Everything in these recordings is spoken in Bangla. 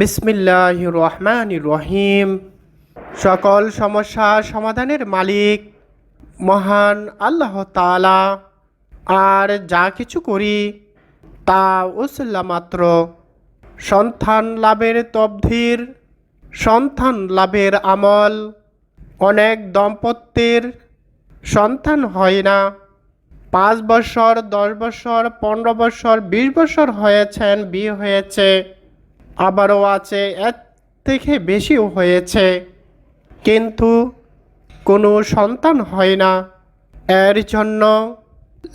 বিসমিল্লাহ রহমান রহিম সকল সমস্যা সমাধানের মালিক মহান আল্লাহ তালা আর যা কিছু করি, তা উসল্লা মাত্র। সন্তান লাভের তবধির, সন্তান লাভের আমল। অনেক দম্পতির সন্তান হয় না। পাঁচ বছর, দশ বছর, পনেরো বছর, বিশ বছর হয়েছেন, বিয়ে হয়েছে। আবারও আছে, এর থেকে বেশিও হয়েছে। কিন্তু কোনো সন্তান হয় না। এর জন্য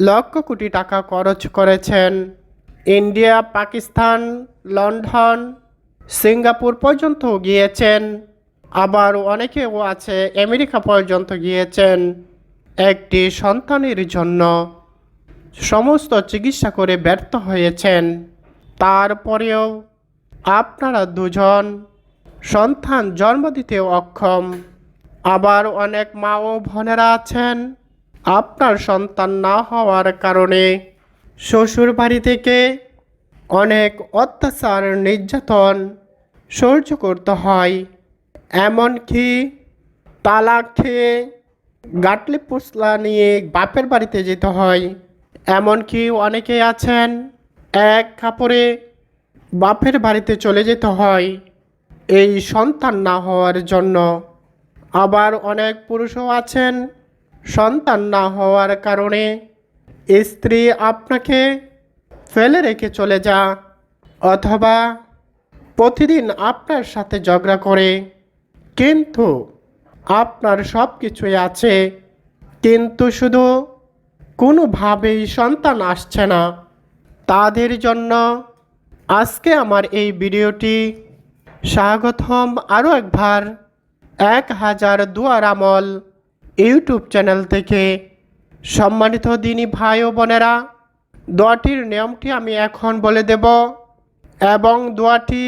লক্ষ কোটি টাকা খরচ করেছেন। ইন্ডিয়া, পাকিস্তান, লন্ডন, সিঙ্গাপুর পর্যন্ত গিয়েছেন। আবার অনেকেও আছে, আমেরিকা পর্যন্ত গিয়েছেন একটি সন্তানের জন্য। সমস্ত চিকিৎসা করে ব্যর্থ হয়েছেন। তারপরেও আপনারা দুজন সন্তান জন্ম দিতে অক্ষম। আবার অনেক মা ও বোনেরা আছেন। আপনার সন্তান না হওয়ার কারণে শ্বশুর বাড়ি থেকে অনেক অত্যাচার, নির্যাতন সহ্য করতে হয়। এমনকি তালাক খেয়ে গাটলি পুসলা নিয়ে বাপের বাড়িতে যেতে হয়। এমনকি অনেকে আছেন এক কাপড়ে বাপের বাড়িতে চলে যেতে হয়। এই সন্তান না হওয়ার জন্য। আবার অনেক পুরুষও আছেন সন্তান না হওয়ার কারণে। স্ত্রী আপনাকে ফেলে রেখে চলে যা অথবা প্রতিদিন আপনার সাথে ঝগড়া করে। কিন্তু আপনার সব কিছুই আছে, কিন্তু শুধু কোনোভাবেই সন্তান আসছে না। তাদের জন্য আজকে আমার এই ভিডিওটি স্বাগতম আরও একবার এক হাজার দুয়ার আমল ইউটিউব চ্যানেল থেকে। সম্মানিত দিনী ভাই ও বোনেরা, দোয়াটির নিয়মটি আমি এখন বলে দেব এবং দোয়াটি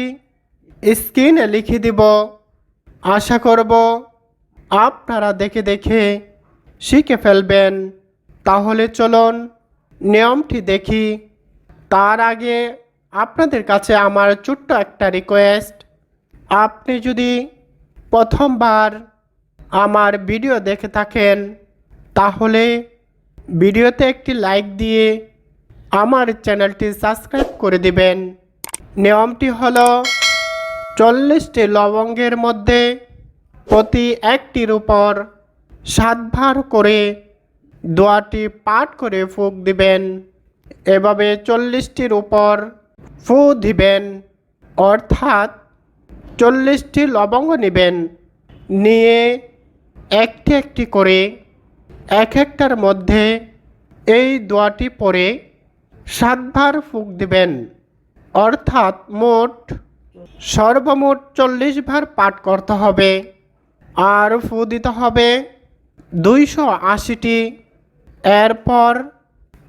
স্ক্রিনে লিখে দিব। আশা করব আপনারা দেখে দেখে শিখে ফেলবেন। তাহলে চলুন নিয়মটি দেখি। তার আগে আপনাদের কাছে আমার ছোট্ট একটা রিকোয়েস্ট আপনি যদি প্রথমবার আমার ভিডিও দেখে থাকেন, তাহলে ভিডিওতে একটি লাইক দিয়ে আমার চ্যানেলটি সাবস্ক্রাইব করে দিবেন। নিয়মটি হলো, চল্লিশটি লবঙ্গের মধ্যে প্রতি একটির উপর সাতবার করে দোয়াটি পাঠ করে ফুক দিবেন। এভাবে চল্লিশটির উপর ফু দিবেন। অর্থাৎ চল্লিশটি লবঙ্গ নেবেন। নিয়ে একটি একটি করে এক একটার মধ্যে এই দোয়াটি পরে সাতবার ফুক দিবেন। অর্থাৎ মোট সর্বমোট চল্লিশ ভার পাঠ করতে হবে। আর ফু দিতে হবে দুইশো আশিটি। এরপর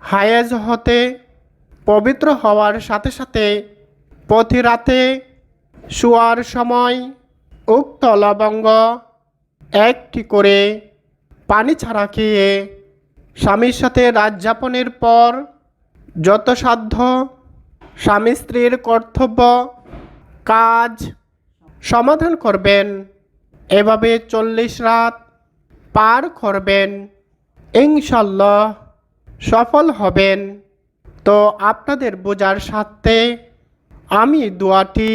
হায়েজ হতে পবিত্র হওয়ার সাথে সাথে প্রতি রাতে শোয়ার সময় উক্ত লবঙ্গ একটি করে পানি ছাড়া খেয়ে স্বামীর সাথে রাত যাপনের পর যত সাধ্য স্বামী স্ত্রীর কর্তব্য, কাজ সমাধান করবেন। এভাবে চল্লিশ রাত পার করবেন। ইনশাল্লাহ সফল হবেন। তো আপনাদের বোঝার সাথে আমি দোয়াটি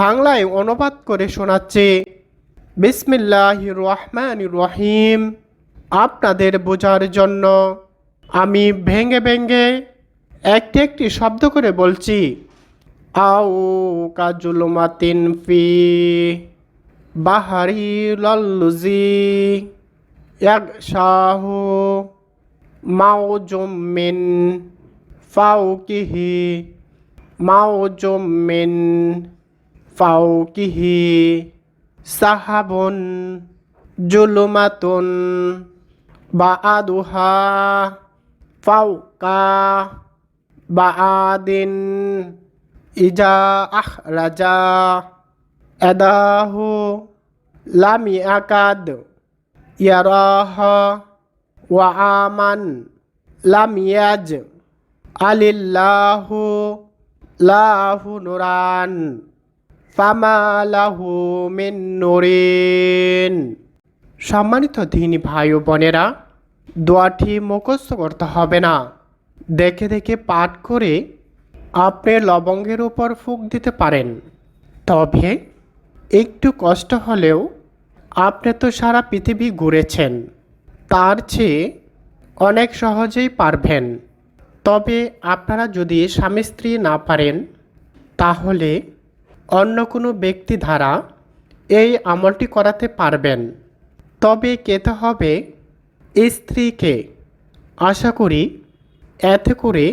বাংলায় অনুবাদ করে শোনাচ্ছি। বিসমিল্লাহ রহমান রহিম। আপনাদের বোঝার জন্য আমি ভেঙে ভেঙে একটি একটি শব্দ করে বলছি। আউ কাজুলমাতিন ফি বাহারি লল্লুজি এক শাহু মাও মিন মাউজুম মিন ফাউকিহি সাহাবুন, জুলুমাতুন, বাআদুহা ফাউকা বাআদিন, ইজা আখরাজা, এদাহু, লামি আকাদ, ইয়ারাহ, ওয়া আমান, লাম ইয়াজ আলিল্লাহু লাহু নুরান ফামা লাহু মিন নুরিন। সম্মানিত দিনী ভাই ও বোনেরা, দোয়াটি মুখস্থ করতে হবে না। দেখে দেখে পাঠ করে আপনি লবঙ্গের উপর ফুক দিতে পারেন। তবে একটু কষ্ট হলেও আপনি তো সারা পৃথিবী ঘুরেছেন, তার চেয়ে অনেক সহজেই পারবেন। তবে আপনারা যদি স্বামী স্ত্রী না পারেন, তাহলে অন্য কোনো ব্যক্তি দ্বারা এই আমলটি করাতে পারবেন। তবে কেতে হবে স্ত্রীকে আশা করি এতে করে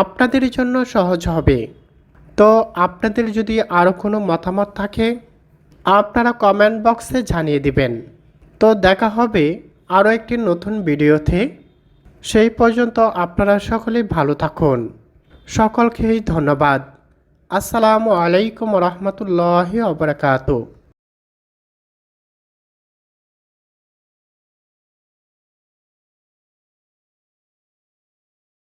আপনাদের জন্য সহজ হবে। তো আপনাদের যদি আরও কোনো মতামত থাকে, আপনারা কমেন্ট বক্সে জানিয়ে দিবেন। তো দেখা হবে আরও একটি নতুন ভিডিওতে। সেই পর্যন্ত আপনারা সকলেই ভালো থাকুন। সকলকেই ধন্যবাদ। আসসালামু আলাইকুম রহমতুল্লাহ ওবরাকাতু